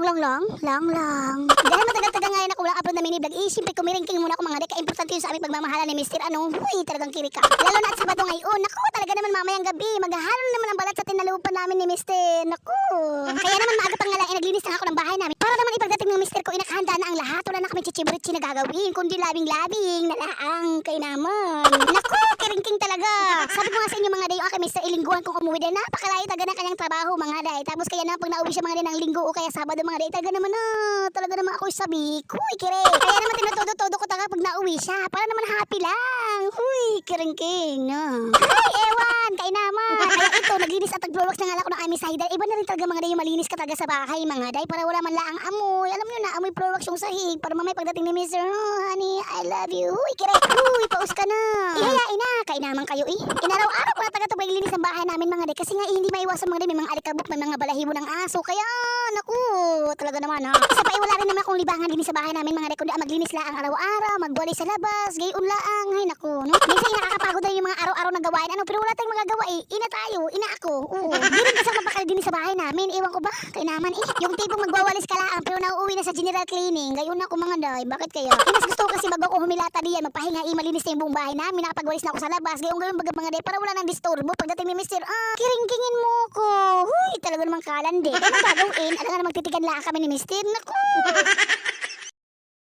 Long, long, long? Long, long. Dahil matagal-tagal ngayon ako walang upload na mini vlog, eh, siyempre kumiringking muna ako mga deka. Importante yun sa aming pagmamahala ni Mr. Ano, huy, talagang kirika. Lalo na at Sabado ngayon. Naku, talaga naman mamayang gabi. Maghahalo naman ang balat sa tinalupan namin ni Mr. Naku. Kaya naman maaga pang nga lang, eh, naglinis na ako ng bahay namin. Para naman ipagdating ng Mr. ko, inakahanda na ang lahat. Wala na kami chichiburitsi na gagawin, kundi labing-labing na laang kay naman. Naku. Sabi ko nga sa inyo mga day, okay, Mr. Ilingguhan kung umuwi din. Napakalayo taga ng kanyang trabaho mga day. Tapos kaya na pag nauwi siya mga day ng linggo o kaya sabado mga day, talaga naman na, talaga naman ako sabi, kuy, kire. Kaya naman tinutodo-todo ko taga pag nauwi siya. Para naman happy lang. Huy, kiringking. No. Ay, ewan, kay naman. Naglinis at nag-floorwax na nga lang ako ng aming cider. Iba na rin talaga mga day yung malinis ka talaga sa bahay mga day. Para wala man laang amoy. Alam nyo na, amoy floorwax yung sahig. Para mamay pagdating ni Mr. Oh, honey, I love you. Huy, kire. Huy, paus ka na. Ihayain na. Kay naman kayo eh. Inaraw-araw ko na taga ito linis ang bahay namin mga day. Kasi nga eh, hindi maiwasan mga day. May mga alikabok, may mga balahibo ng aso. Kaya, naku, talaga naman ha. Isa pa eh, wala rin naman akong libangan din sa bahay namin mga day. Kundi ang maglinis lang araw-araw, magwali sa labas, gayon laang. Ay, naku. No? Minsan eh, nakakapagod na yung mga araw-araw na gawain. Ano, pero wala tayong magagawa eh. Ina tayo, ina ako. Oo. Di rin kasi ako napakalinis sa bahay namin. Ewan ko ba? Kaya naman eh. Yung tipong magwawalis ka lang, pero nauuwi na sa general cleaning. Gayon na ako mga. Bakit kaya? Eh, gusto ko kasi bago ako humilata diyan, magpahinga, eh, malinis na yung buong bahay namin. Nakapagwalis na ako sa labas. Gayon gayon baga mga day, para wala nang disturbo. Pagdating ni Mr. Ah, kiringkingin mo ko. Huy, talaga namang kalande. Ano gagawin? Alam nga na magtitigan lang kami ni Mr. Naku.